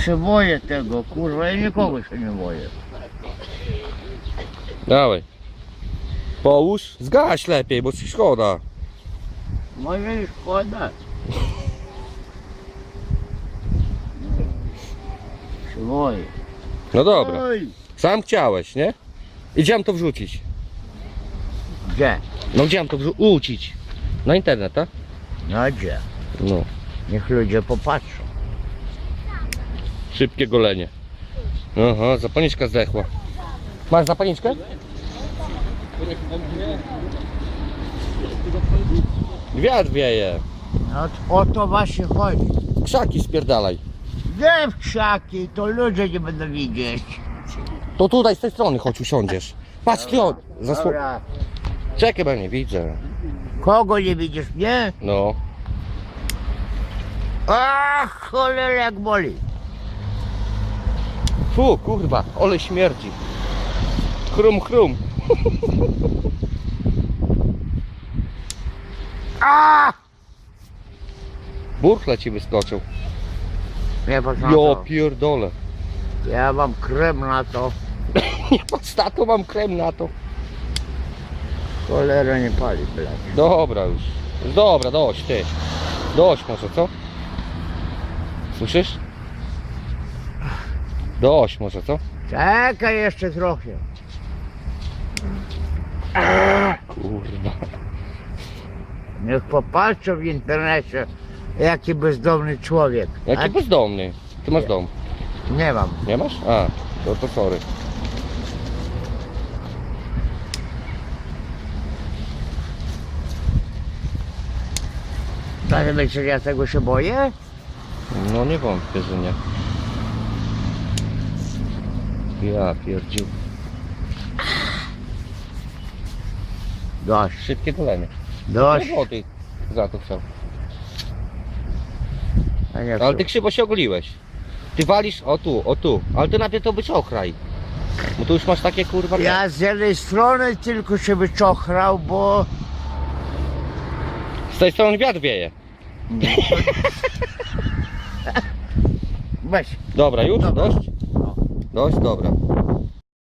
się boję tego, kurwa, ja nikogo się nie boję. Dawaj. Połóż, zgaś lepiej, bo ci szkoda. Może i szkoda. Się boję. No dobra. Oj. Sam chciałeś, nie? I gdzie mam to wrzucić? Gdzie? No gdzie mam to wrzucić? Na internet, tak? No gdzie? No. Niech ludzie popatrzą. Szybkie golenie. Aha, zapalniczka zdechła. Masz zapalniczkę? Wiatr wieje. No o to właśnie chodzi. Krzaki spierdalaj. Gdzie w krzaki, to ludzie nie będą widzieć. To tutaj z tej strony chodź usiądziesz. Patrz ty od... Dobra. Czekaj, bo nie widzę. Kogo nie widzisz, nie? No. Ach, cholera jak boli. Fu, kurwa, ole śmierdzi. Chrum, chrum. A! Burchle ci wyskoczył. Nie patrz na Jo, to. pierdolę. Ja mam krem na to. Nie patrz na to, mam krem na to. Cholera nie pali, blać. Dobra już. Już Dobra, dość ty. Dość może, co? Słyszysz? Dość może, co? Czekaj jeszcze trochę. Kurwa. Niech popatrzą w internecie, jaki bezdomny człowiek. Jaki A- bezdomny. Ty masz dom. Nie mam. Nie masz? A, to, to sorry. Ale myślisz, ja tego się boję? No nie wątpię, że nie. Ja pierdził. Dość, Szybkie golenie. dość. Ty za to chciał. A nie ale ty krzywo się ogoliłeś. Ty walisz o tu, o tu. Ale ty najpierw to być. Bo tu już masz takie kurwa. Ja z jednej strony tylko się wyczochrał, bo Z tej strony wiatr wieje. weź. Dobra, już? Dobra. Dość? No. Dość? Dobra.